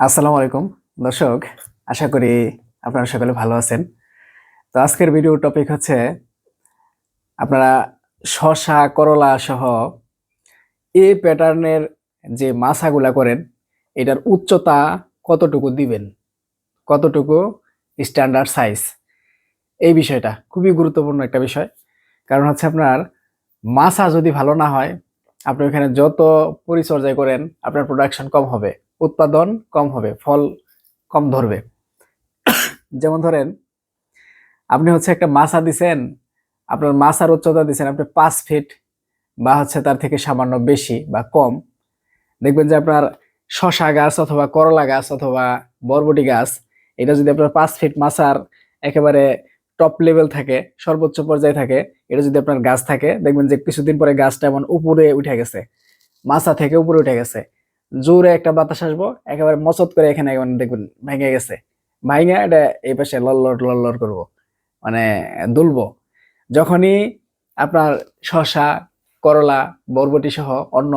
আসসালামু আলাইকুম। দর্শক, আশা করি আপনারা সকলে ভালো আছেন। তো আজকের ভিডিও টপিক হচ্ছে আপনারা শশা, করলা সহ এ প্যাটার্নের যে মাছাগুলা করেন, এটার উচ্চতা কতটুকু দিবেন? কতটুকু স্ট্যান্ডার্ড সাইজ এই বিষয়টা খুবই গুরুত্বপূর্ণ একটা বিষয়। কারণ হচ্ছে আপনার মাছা যদি ভালো না হয়, আপনি ওখানে যত পরিচর্যা করেন, আপনার প্রোডাকশন কম হবে। উৎপাদন কম হবে, ফল কম ধরবে। যেমন ধরেন, আপনি হচ্ছে একটা মাছা দিছেন, আপনার মাছার উচ্চতা দিছেন আপনি পাঁচ ফিট বা হচ্ছে তার থেকে সামান্য বেশি বা কম। দেখবেন যে আপনার শশা গাছ অথবা করলা গাছ অথবা বরবটি গাছ, এটা যদি আপনার পাঁচ ফিট মাছার একেবারে টপ লেভেল থাকে, সর্বোচ্চ পর্যায়ে থাকে, এটা যদি আপনার গাছ থাকে, দেখবেন যে কিছুদিন পরে গাছটা এমন উপরে উঠে গেছে, মাছা থেকে উপরে উঠে গেছে। জোরে একটা বাতাস আসব, একেবারে মচত করে এখানে দেখবেন ভেঙে গেছে। ভাঙে এটা এই পাশে লল্লর লল্লর করব মানে দুলবো। যখনই আপনার শশা করলা, বরবটি সহ অন্য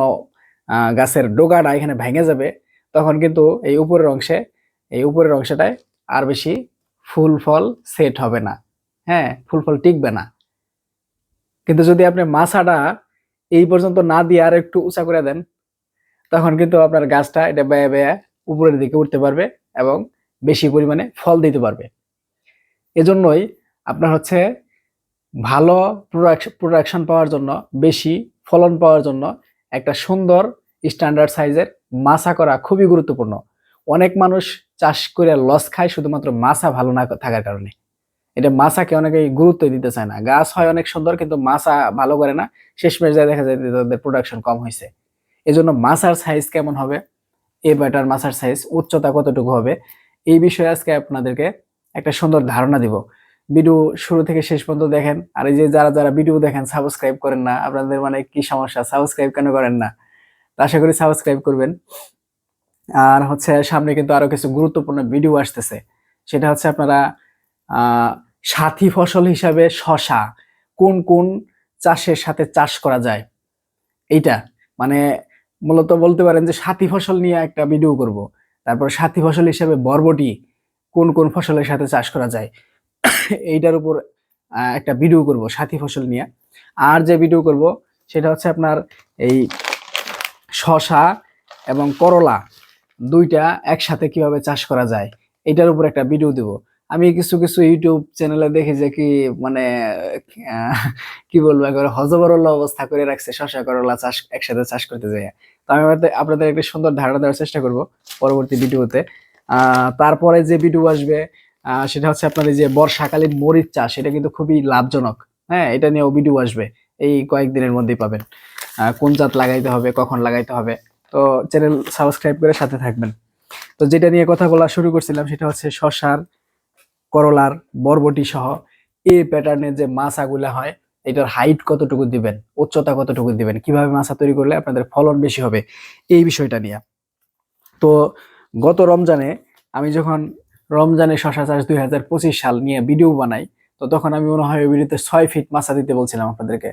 গাছের ডোগাটা এখানে ভেঙে যাবে, তখন কিন্তু এই উপরের অংশে, এই উপরের অংশটায় আর বেশি ফুল ফল সেট হবে না। হ্যাঁ ফুল ফল টিকবে না। কিন্তু যদি আপনি মাছাটা এই পর্যন্ত না দিয়ে আর একটু উঁচা করে দেন তখন কিন্তু আপনার গাছটা এটা বেয়ে বেয়ে উপরের দিকে উঠতে পারবে এবং বেশি পরিমাণে ফল দিতে পারবে। এজন্যই আপনার হচ্ছে ভালো প্রোডাকশন পাওয়ার জন্য, বেশি ফলন পাওয়ার জন্য একটা সুন্দর স্ট্যান্ডার্ড সাইজের মাছা করা খুবই গুরুত্বপূর্ণ। অনেক মানুষ চাষ করে লস খায় শুধুমাত্র মাছা ভালো না থাকার কারণে। এটা মাছাকে অনেকেই গুরুত্ব দিতে চায় না। গাছ হয় অনেক সুন্দর কিন্তু মাছা ভালো করে না। শেষমেশ যায় দেখা যায় তাদের প্রোডাকশন কম হয়েছে এজন্য মাসার সাইজ কেমন হবে? এ ব্যাটার মাসার সাইজ উচ্চতা কতটুকু হবে? এই বিষয়ে আজকে আপনাদেরকে একটা সুন্দর ধারণা দিব। ভিডিও শুরু থেকে শেষ পর্যন্ত দেখেন। আর এই যে যারা যারা ভিডিও দেখেন সাবস্ক্রাইব করেন না, আপনাদের মানে কি সমস্যা? সাবস্ক্রাইব কেন করেন না? আশা করি সাবস্ক্রাইব করবেন। আর হচ্ছে সামনে কিন্তু আরও কিছু গুরুত্বপূর্ণ ভিডিও আসতেছে। সেটা হচ্ছে আপনারা সাথী ফসল হিসাবে শশা কোন কোন চাষের সাথে চাষ করা যায়? এইটা মানে মূলত বলতে পারেন যে সাথী ফসল নিয়ে একটা ভিডিও করব। তারপর সাথী ফসল হিসেবে বরবটি কোন কোন ফসলের সাথে চাষ করা যায়, এইটার উপর একটা ভিডিও করব সাথী ফসল নিয়ে। আর যে ভিডিও করব সেটা হচ্ছে আপনার এই শশা এবং করলা দুইটা একসাথে কীভাবে চাষ করা যায়, এটার উপর একটা ভিডিও দেব। আমি কিছু কিছু ইউটিউব চ্যানেলে দেখি যে কি মানে কি বলব, একবার হজবরল অবস্থা করে রাখছে, শশা করলা চাষ একসাথে চাষ করতে যায় তো আমি আপনাদের- একটা সুন্দর ধারণা দেওয়ার চেষ্টা করব পরবর্তী ভিডিওতে তারপরে যে ভিডিও আসবে সেটা হচ্ছে আপনার যে বর্ষাকালীন মরিচ চাষ, এটা কিন্তু খুবই লাভজনক। হ্যাঁ এটা নিয়েও ভিডিও আসবে, এই কয়েকদিনের মধ্যেই পাবেন। কোন জাত লাগাইতে হবে, কখন লাগাইতে হবে। তো চ্যানেল সাবস্ক্রাইব করে সাথে থাকবেন। তো যেটা নিয়ে কথা বলা শুরু করছিলাম, সেটা হচ্ছে শশার করলার বরবটি সহ এই প্যাটার্নের যে মাছাগুলা হয়, এটার হাইট কতটুকু দিবেন, উচ্চতা কতটুকু দিবেন, কীভাবে মাছা তৈরি করলে আপনাদের ফলন বেশি হবে, এই বিষয়টা নিয়ে। তো গত রমজানে আমি যখন রমজানে শশা চাষ দুই হাজার পঁচিশ সাল নিয়ে ভিডিও বানাই, তো তখন আমি মনে হয় ভিডিওতে ছয় ফিট মাছা দিতে বলছিলাম আপনাদেরকে।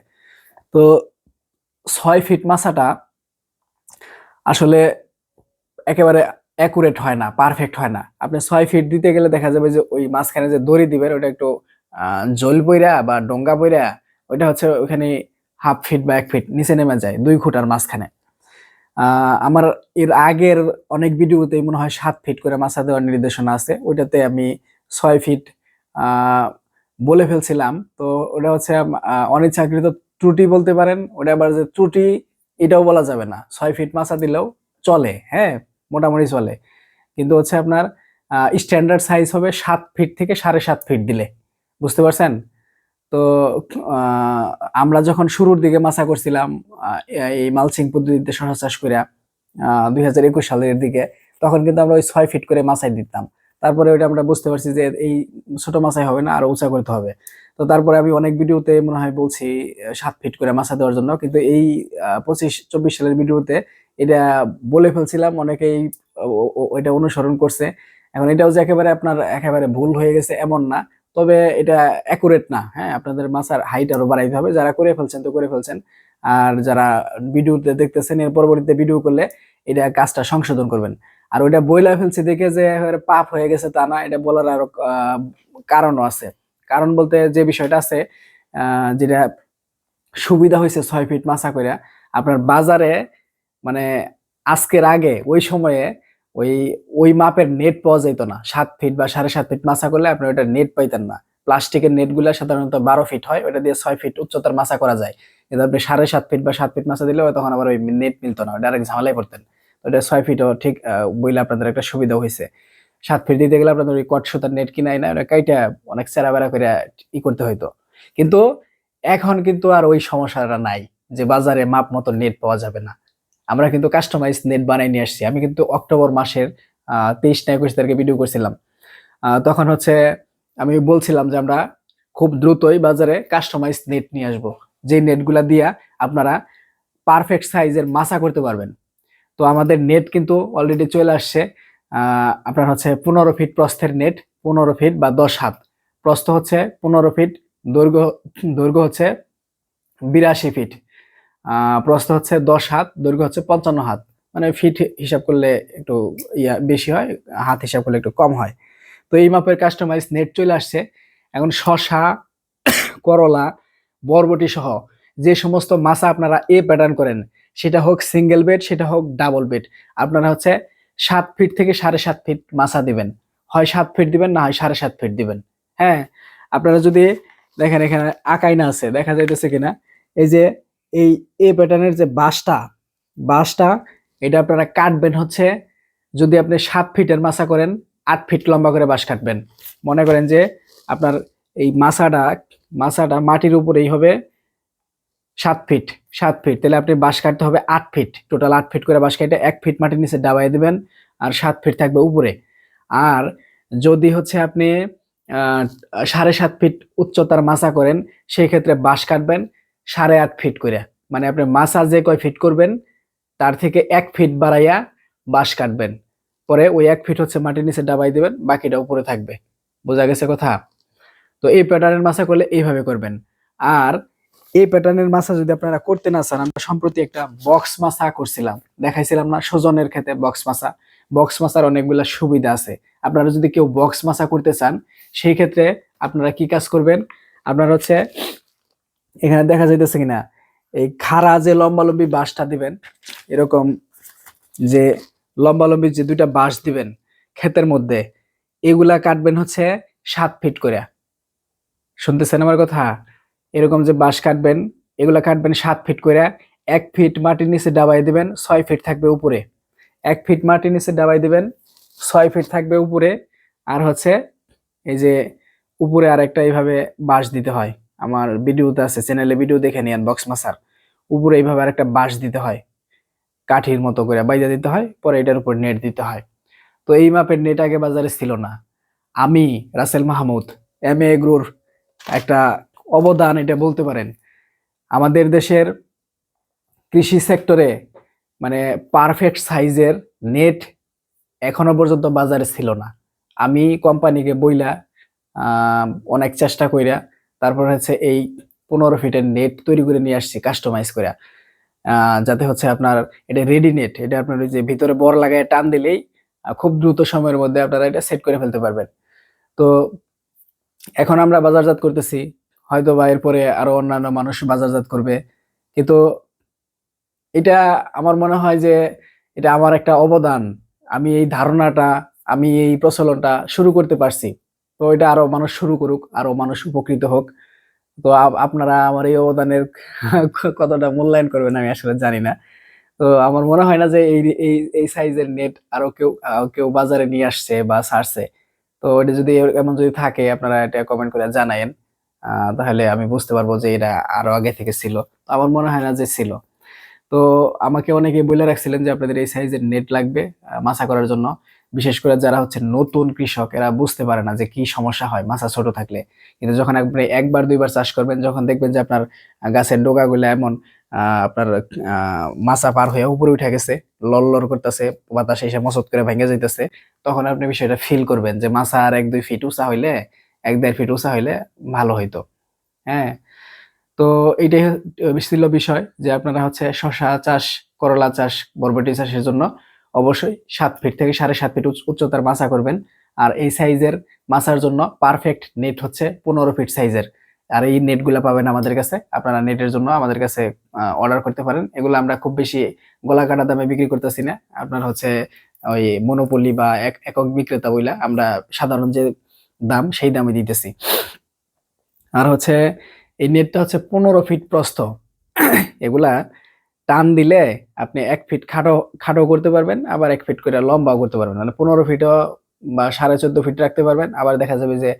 তো ছয় ফিট মাছাটা আসলে একেবারে অ্যাকুরেট হয় না পারফেক্ট হয় না। আপনি ছয় ফিট দিতে গেলে দেখা যাবে যে ওই মাঝখানে যে দড়ি দিবেন, ওটা একটু জল বইরা বা ডোঙ্গা বইরা, ওইটা হচ্ছে ওখানে হাফ ফিট বা এক ফিট নিচে নেমে যায়, দুই ফুটার মাঝখানে। আমার এর আগের অনেক ভিডিওতে মনে হয় সাত ফিট করে মাছা দেওয়ার নির্দেশনা আছে, ওইটাতে আমি ছয় ফিট বলে ফেলছিলাম। তো ওটা হচ্ছে অনিচ্ছাকৃত ত্রুটি বলতে পারেন, ওটা আবার যে ত্রুটি, এটাও বলা যাবে না। ছয় ফিট মাছা দিলেও চলে হ্যাঁ? মোটামুটি চলে। কিন্তু হচ্ছে আপনার স্ট্যান্ডার্ড সাইজ হবে সাত ফিট থেকে সাড়ে সাত ফিট দিলে। বুঝতে পারছেন? তো আমরা যখন শুরুর দিকে মাছা করছিলাম এই মালসিং পদ্ধতিতে শশা চাষ করে দুই হাজার একুশ সালের দিকে, তখন কিন্তু আমরা ওই ছয় ফিট করে মাছাই দিতাম। তারপরে ওইটা আমরা বুঝতে পারছি যে এই ছোট মাছাই হবে না, আরও উঁচা করতে হবে। তো তারপরে আমি অনেক ভিডিওতে মনে হয় বলছি সাত ফিট করে মাছা দেওয়ার জন্য। কিন্তু এই পঁচিশ, চব্বিশ সালের ভিডিওতে এটা বলে ফেলছিলাম, অনেকেই ওইটা অনুসরণ করছে। এখন এটাও যে একেবারে আপনার একেবারে ভুল হয়ে গেছে এমন না, তবে এটা অ্যাকুরেট না হ্যাঁ? আপনাদের মাছার হাইট আরও বাড়াইতে হবে। যারা করে ফেলছেন তো করে ফেলছেন। আর যারা ভিডিওতে দেখতেছেন, এর পরবর্তীতে ভিডিও করলে এটা কাজটা সংশোধন করবেন। আর ওইটা বইলা ফেলছি দেখে যে পাপ হয়ে গেছে তা না, এটা বলার আরও কারণও আছে। কারণ বলতে যে বিষয়টা আছে যেটা সুবিধা হয়েছে ছয় ফিট মাছা করে আপনার বাজারে মানে আজকের আগে, ওই সময়ে ওই ওই মাপের নেট পাওয়া যেত না। সাত ফিট বা সাড়ে সাত ফিট মাছা করলে আপনি ওটা নেট পাইতেন না। প্লাস্টিকের নেটগুলো সাধারণত বারো ফিট হয় ওটা দিয়ে ছয় ফিট উচ্চতার মাছা করা যায়। কিন্তু আপনি সাড়ে সাত ফিট বা সাত ফিট মাছা দিলে তখন আবার ওই নেট মিলতো না ওটা আরেক ঝামেলায় পড়তেন। ওটা ছয় ফিটও ঠিক বইলে আপনাদের একটা সুবিধা হয়েছে সাত ফিট দিতে গেলে আপনাদের ওই কট সুতার নেট কিনাই না, ওটা কাইটা অনেক চেরা বেড়া করে ই করতে হইতো। কিন্তু এখন কিন্তু আর ওই সমস্যাটা নাই যে বাজারে মাপ মতো নেট পাওয়া যাবে না। আমরা কিন্তু কাস্টমাইজ নেট বানাই নিয়ে আসছি। আমি কিন্তু অক্টোবর মাসের তেইশ না একুশ তারিখে ভিডিও করছিলাম। তখন হচ্ছে আমি বলছিলাম যে আমরা খুব দ্রুতই বাজারে কাস্টমাইজ নেট নিয়ে আসব। যে নেটগুলা দিয়া আপনারা পারফেক্ট সাইজের মাছা করতে পারবেন। তো আমাদের নেট কিন্তু অলরেডি চলে আসছে। আপনার হচ্ছে পনেরো ফিট প্রস্থের নেট পনেরো ফিট বা দশ হাত। প্রস্থ হচ্ছে পনেরো ফিট দৈর্ঘ্য দৈর্ঘ্য হচ্ছে বিরাশি ফিট প্রস্থ হচ্ছে দশ হাত, দৈর্ঘ্য হচ্ছে পঞ্চান্ন হাত। মানে ফিট হিসাব করলে একটু ইয়া বেশি হয়, হাত হিসাব করলে একটু কম হয়। তো এই মাপের কাস্টমাইজ নেট চলে আসছে। এখন শশা, করলা, বরবটি সহ যে সমস্ত মাছা আপনারা এ প্যাটার্ন করেন সেটা হোক সিঙ্গেল বেড সেটা হোক ডাবল বেড আপনারা হচ্ছে সাত ফিট থেকে সাড়ে সাত ফিট মাছা দিবেন। হয় সাত ফিট দিবেন, না হয় সাড়ে সাত ফিট দিবেন। হ্যাঁ? আপনারা যদি দেখেন এখানে আকাইনা আছে, দেখা যাইতেছে কিনা? এই যে, এই এ প্যাটার্নের যে বাঁশটা বাঁশটা এটা আপনারা কাটবেন হচ্ছে যদি আপনি সাত ফিটের মাছা করেন, আট ফিট লম্বা করে বাঁশ কাটবেন। মনে করেন যে আপনার এই মাছাটা মাছাটা মাটির উপরেই হবে সাত ফিট সাত ফিট তাহলে আপনি বাঁশ কাটতে হবে আট ফিট টোটাল আট ফিট করে বাঁশ কেটে এক ফিট মাটির নিচে ডাবাই দেবেন আর সাত ফিট থাকবে উপরে। আর যদি হচ্ছে আপনি সাড়ে সাত ফিট উচ্চতার মাছা করেন, সেই ক্ষেত্রে বাঁশ কাটবেন সাড়ে আট ফিট করে। মানে আপনি মাছা যে কয় ফিট করবেন, তার থেকে এক ফিট বাড়াইয়া বাঁশ কাটবেন। পরে ওই এক ফিট হচ্ছে মাটির নিচে ডাবাই দিবেন, বাকিটা উপরে থাকবে। বোঝা গেছে কথা? তো এই প্যাটার্নের মাছা করলে এইভাবে করবেন। আর এই প্যাটার্নের মাছা যদি আপনারা করতে না চান, আমরা সম্প্রতি একটা বক্স মাছা করছিলাম। দেখাইছিলাম না, সুজনের ক্ষেত্রে বক্স মাছা বক্স মাছার অনেকগুলা সুবিধা আছে। আপনারা যদি কেউ বক্স মাছা করতে চান, সেই ক্ষেত্রে আপনারা কি কাজ করবেন? আপনারা হচ্ছে, এখানে দেখা যাইতেছে কিনা, এই খাড়া যে লম্বালম্বি বাঁশটা দিবেন, এরকম যে লম্বালম্বি যে দুইটা বাঁশ দিবেন ক্ষেতের মধ্যে, এগুলা কাটবেন হচ্ছে সাত ফিট করে। শুনতেছেন আমার কথা? এরকম যে বাঁশ কাটবেন, এগুলো কাটবেন সাত ফিট করে, এক ফিট মাটির নিচে ডাবাই দিবেন, ছয় ফিট থাকবে উপরে। এক ফিট মাটির নিচে ডাবাই দিবেন, ছয় ফিট থাকবে উপরে। আর হচ্ছে এই যে উপরে আর একটা এইভাবে বাঁশ দিতে হয়। আমার ভিডিওতে আছে, চ্যানেলে ভিডিও দেখে নিন বক্স মাসার উপরে এইভাবে আরেকটা বাঁশ দিতে হয়, কাঠির মতো করে বাইজা দিতে হয়, পরে এটার উপর নেট দিতে হয়। তো এই মাপের নেট আগে বাজারে ছিল না। আমি, রাসেল মাহমুদ এম এ এগ্রোর একটা অবদান, এটা বলতে পারেন। আমাদের দেশের কৃষি সেক্টরে মানে পারফেক্ট সাইজের নেট এখনও পর্যন্ত বাজারে ছিল না। আমি কোম্পানিকে বইলা অনেক চেষ্টা কইরা তারপর হচ্ছে এই পনেরো ফিটের নেট তৈরি করে নিয়ে আসছি কাস্টমাইজ করে যাতে হচ্ছে আপনার এটা রেডি নেট এটা আপনার ওই যে ভিতরে বর লাগায় টান দিলেই খুব দ্রুত সময়ের মধ্যে আপনারা এটা সেট করে ফেলতে পারবেন। তো এখন আমরা বাজারজাত করতেছি। হয়তো বা এরপরে আরও অন্যান্য মানুষ বাজারজাত করবে। কিন্তু এটা আমার মনে হয় যে এটা আমার একটা অবদান। আমি এই ধারণাটা, আমি এই প্রচলনটা শুরু করতে পারছি। তো এটা আরও মানুষ শুরু করুক, আরও মানুষ উপকৃত হোক। তো আপনারা আমার এই অবদানের কতটা মূল্যায়ন করবেন আমি আসলে জানি না। তো আমার মনে হয় না যে এই এই এই সাইজের নেট আরও কেউ কেউ বাজারে নিয়ে আসছে বা ছাড়ছে। তো এটা যদি এমন যদি থাকে, আপনারা এটা কমেন্ট করে জানায়েন। তাহলে আমি বুঝতে পারব যে এটা আরও আগে থেকে ছিল। আমার মনে হয় না যে ছিল। তো আমাকে অনেকে বলে রাখছিলেন যে আপনাদের এই সাইজের নেট লাগবে মাছা করার জন্য। বিশেষ করে যারা হচ্ছে নতুন কৃষক, এরা বুঝতে পারে না যে কি সমস্যা হয় মাছা ছোট থাকলে। কিন্তু যখন আপনি একবার, দুইবার চাষ করবেন, যখন দেখবেন যে আপনার গাছের ডোকাগুলো এমন আপনার মাছা পার হয়ে উপরে উঠে গেছে লড়লড় করতেছে, বাতাসে এসে মসত করে ভেঙে যাইতেছে, তখন আপনি বিষয়টা ফিল করবেন যে মাছা আর এক, দুই ফিট উঁচা হইলে এক দেড় ফিট উঁচা হইলে ভালো হইতো। হ্যাঁ? তো এইটাই ছিল বিষয় যে আপনারা হচ্ছে শশা চাষ, করলা চাষ, বরবটি চাষের জন্য অবশ্যই সাত ফিট থেকে সাড়ে সাত ফিট উচ্চতার মাছা করবেন। আর এই সাইজের মাছার জন্য পারফেক্ট নেট হচ্ছে পনেরো ফিট সাইজের। আর এই নেটগুলো পাবেন আমাদের কাছে, আপনারা নেটের জন্য আমাদের কাছে অর্ডার করতে পারেন। এগুলো আমরা খুব বেশি গলা কাটা দামে বিক্রি করতেছি না। আপনার হচ্ছে ওই মনোপলি বা এক- একক বিক্রেতা বইলা আমরা সাধারণ যে দাম, সেই দামে দিতেছি। আর হচ্ছে, এই নেটটা হচ্ছে পনেরো ফিট প্রস্থ। এগুলা টান দিলে আপনি এক ফিট খাটো খাটো করতে পারবেন, আবার এক ফিট করে লম্বাও করতে পারবেন। মানে পনেরো ফিটও বা সাড়ে চোদ্দ ফিট রাখতে পারবেন, আবার দেখা যাবে যে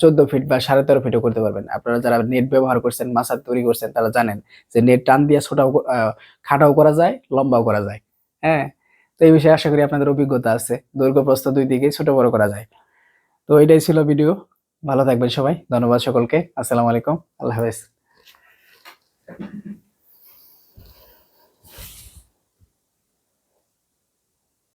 চোদ্দ ফিট বা সাড়ে তেরো ফিটও করতে পারবেন। আপনারা যারা নেট ব্যবহার করছেন মাছা তৈরি করছেন, তারা জানেন যে, নেট টান দিয়ে ছোটাও খাটাও করা যায়, লম্বাও করা যায়। হ্যাঁ? তো এই বিষয়ে আশা করি আপনাদের অভিজ্ঞতা আছে। দৈর্ঘ্য প্রস্থ দুই দিকে, ছোট বড় করা যায়। তো এটাই ছিল ভিডিও ভালো থাকবেন সবাই। ধন্যবাদ সকলকে। আসসালামু আলাইকুম। আল্লাহ হাফেজ।